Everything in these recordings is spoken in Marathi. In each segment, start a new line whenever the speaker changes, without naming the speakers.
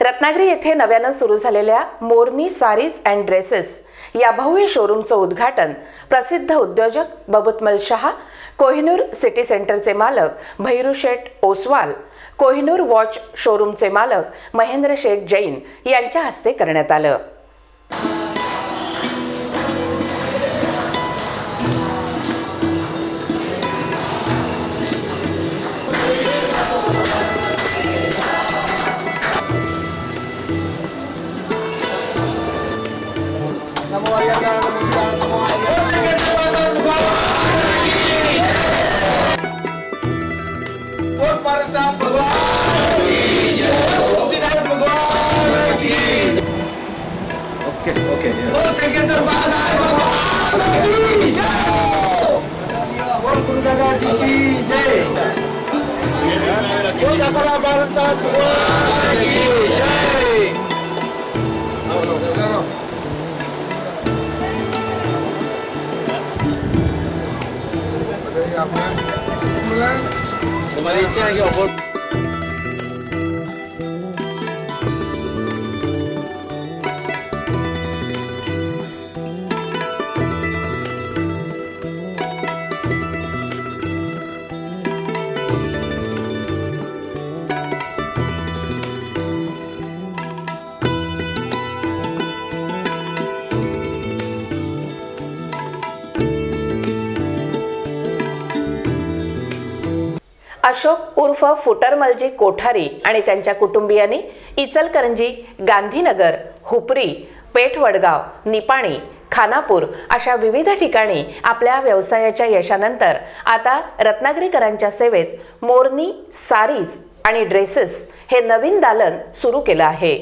रत्नागिरी येथे नव्यानं सुरू झालेल्या मोरनी सारीज अँड ड्रेसेस या भव्य शोरूमचं उद्घाटन प्रसिद्ध उद्योजक बबुतमल शहा कोहिनूर सिटी सेंटरचे मालक भैरू शेठ ओसवाल कोहिनूर वॉच शोरूमचे मालक महेंद्र शेठ जैन यांच्या हस्ते करण्यात आलं.
Bharat okay okay Bharat Thank you. 我们的一天要。
Ashok उर्फ फुटरमलजी कोठारी आणि त्यांच्या कुटुंबियांनी इचलकरंजी गांधीनगर हुपरी पेठवडगाव निपाणी खानापूर अशा विविध ठिकाणी आपल्या व्यवसायाच्या यशानंतर आता रत्नागिरीकरांच्या सेवेत मोरनी सारीज आणि ड्रेसेस हे नवीन दालन सुरू केलं आहे.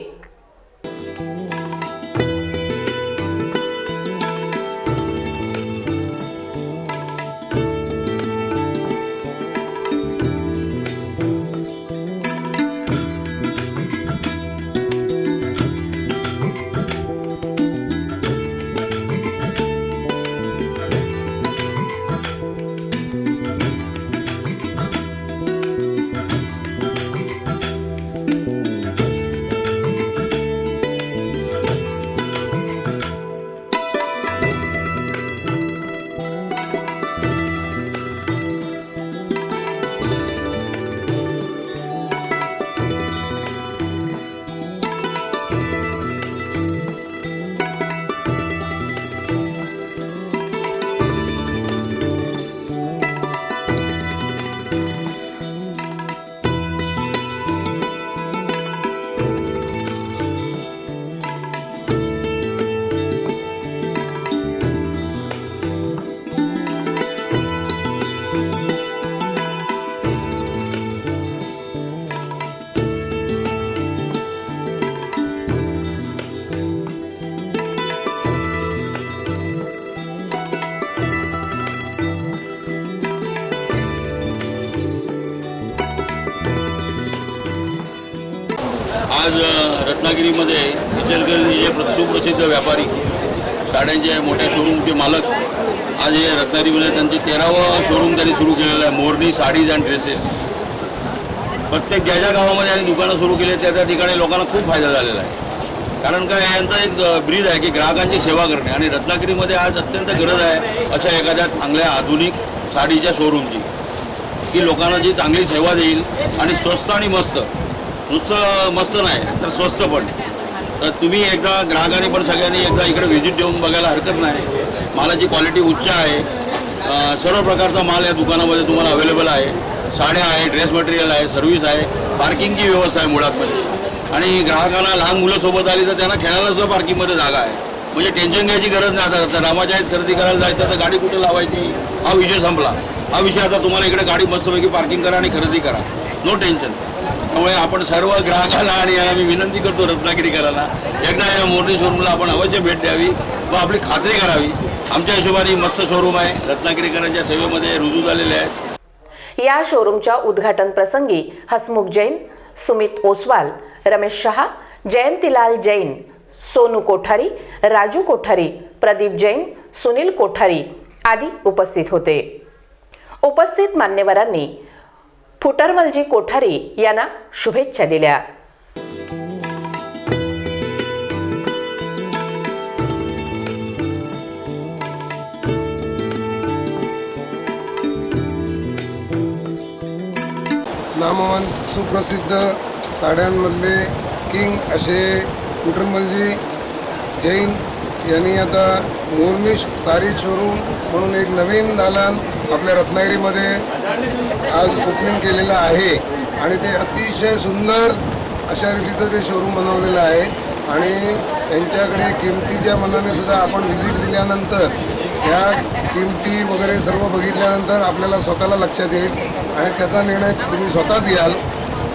आज रत्नागिरीमध्ये इचलकरंजी हे प्र- सुप्रसिद्ध व्यापारी साड्यांचे मोठे शोरूमचे मालक आज हे रत्नागिरीमध्ये त्यांचे तेरावं शोरूम त्यांनी सुरू केलेलं आहे मोरनी साडीज अँड ड्रेसेस. प्रत्येक ज्या ज्या गावामध्ये आणि दुकानं सुरू केली त्या त्या ठिकाणी लोकांना खूप फायदा झालेला आहे. कारण काय यांचा एक ब्रीज आहे की ग्राहकांची सेवा करणे. आणि रत्नागिरीमध्ये आज अत्यंत गरज आहे अशा एखाद्या चांगल्या आधुनिक साडीच्या शोरूमची की लोकांना जी चांगली सेवा देईल आणि स्वस्त आणि मस्त नुसतं मस्त नाही तर स्वस्त पण. तर तुम्ही एकदा ग्राहकांनी पण सगळ्यांनी एकदा इकडे व्हिजिट देऊन बघायला हरकत नाही. मालाची क्वालिटी उच्च आहे. सर्व प्रकारचा माल या दुकानामध्ये तुम्हाला अवेलेबल आहे. साड्या आहे ड्रेस मटेरियल आहे सर्व्हिस आहे. पार्किंगची व्यवस्था आहे मुळात म्हणजे आणि ग्राहकांना लहान मुलं सोबत आली तर त्यांना खेळायला सुद्धा पार्किंगमध्ये जागा आहे. म्हणजे टेन्शन घ्यायची गरज नाही. आता आता रामाच्या आहेत खरेदी करायला जायचं तर गाडी कुठे लावायची? हा विषय संपला. हा विषय आता तुम्हाला इकडे गाडी मस्तपैकी पार्किंग करा आणि खरेदी करा. नो टेन्शन त्यामुळे आपण सर्व ग्राहकांना आणि याला मी विनंती करतो रत्नागिरीकरांना एकदा या मोरनी शोरूमला आपण अवश्य भेट द्यावी व आपली खात्री करावी. आमच्या हिशोबाने मस्त शोरूम आहे. रत्नागिरीकरांच्या सेवेमध्ये रुजू झालेले आहेत.
या शोरूमच्या उद्घाटन प्रसंगी हसमुख जैन सुमित ओसवाल रमेश शहा जयंतीलाल जैन सोनू कोठारी राजू कोठारी प्रदीप जैन सुनील कोठारी आदी उपस्थित होते. उपस्थित मान्यवरांनी फुटरमलजी कोठारी यांना शुभेच्छा दिल्या.
नामवंत सुप्रसिद्ध साड्यांमधले किंग असे कुटुंबलजी जैन यांनी आता मोरनिश सारी शोरूम म्हणून एक नवीन दालन आपल्या रत्नागिरीमध्ये आज ओपनिंग केलेलं आहे. आणि ते अतिशय सुंदर अशा रीतीचं ते शोरूम बनवलेलं आहे. आणि त्यांच्याकडे किमतीच्या मनाने सुद्धा आपण व्हिजिट दिल्यानंतर या किमती वगैरे सर्व बघितल्यानंतर आपल्याला स्वतःला लक्षात येईल. आणि त्याचा निर्णय तुम्ही स्वतःच घ्याल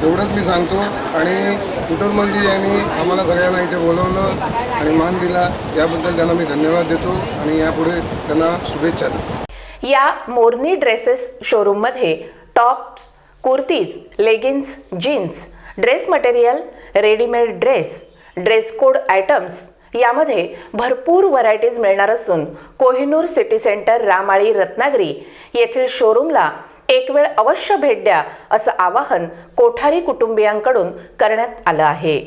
एवढंच मी सांगतो. आणि कुटुंबलजी म्हणजे यांनी आम्हाला सगळ्यांना इथे बोलवलं आणि मान दिला याबद्दल त्यांना मी धन्यवाद देतो. आणि यापुढे त्यांना शुभेच्छा देतो.
या मोरनी ड्रेसेस शोरूममध्ये tops kurtis leggings jeans dress material readymade dress dress code items यामध्ये भरपूर व्हरायटीज मिळणार असून कोहिनूर सिटी सेंटर रामाळी रत्नागिरी येथील शोरूमला एक वेळ अवश्य भेट द्या असं आवाहन कोठारी कुटुंबियांकडून करण्यात आलं आहे.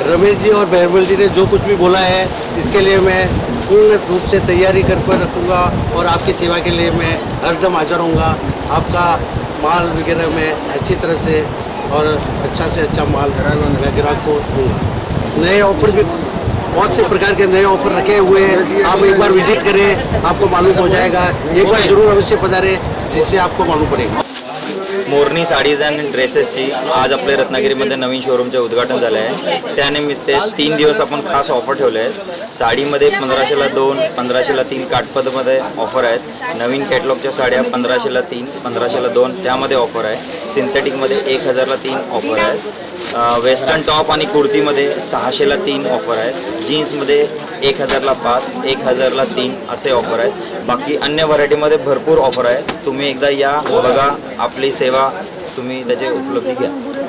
रमेश जी और बहरबल जी ने जो कुछ भी बोला है, इसके लिए मैं पूर्ण रूप से तैयारी कर कर रखूँगा और आपकी सेवा के लिए मैं हरदम हाजिर रहूँगा। आपका माल वगैरह मैं अच्छी तरह से और अच्छा से अच्छा माल मैं ग्राहक को दूँगा। नए ऑफ़र भी बहुत से प्रकार के नए ऑफ़र रखे हुए हैं। आप एक बार विज़िट करें, आपको मालूम हो जाएगा। एक बार ज़रूर अवश्य पधारें, जिससे आपको मालूम पड़ेगा।
मोरनी साडीज अँड ड्रेसेसची आज आपल्या रत्नागिरीमध्ये नवीन शोरूमचे उद्घाटन झाले आहे त्यानिमित्त तीन दिवस आपण खास ऑफर ठेवले आहेत. साडीमध्ये पंधराशेला दोन पंधराशेला तीन काठपदमध्ये ऑफर आहेत. नवीन कॅटलॉगच्या साड्या पंधराशेला तीन पंधराशेला दोन त्यामध्ये ऑफर आहे. सिंथेटिकमध्ये एक हजारला तीन ऑफर आहेत. वेस्टर्न टॉप आणि कुर्तीमध्ये सहाशेला तीन ऑफर आहेत. जीन्समध्ये एक हजारला पाच एक हजारला तीन असे ऑफर आहेत. बाकी अन्य व्हरायटीमध्ये भरपूर ऑफर आहेत. तुम्ही एकदा या बघा आपली सेवा तुम्ही त्याचे उपलब्धी घ्या.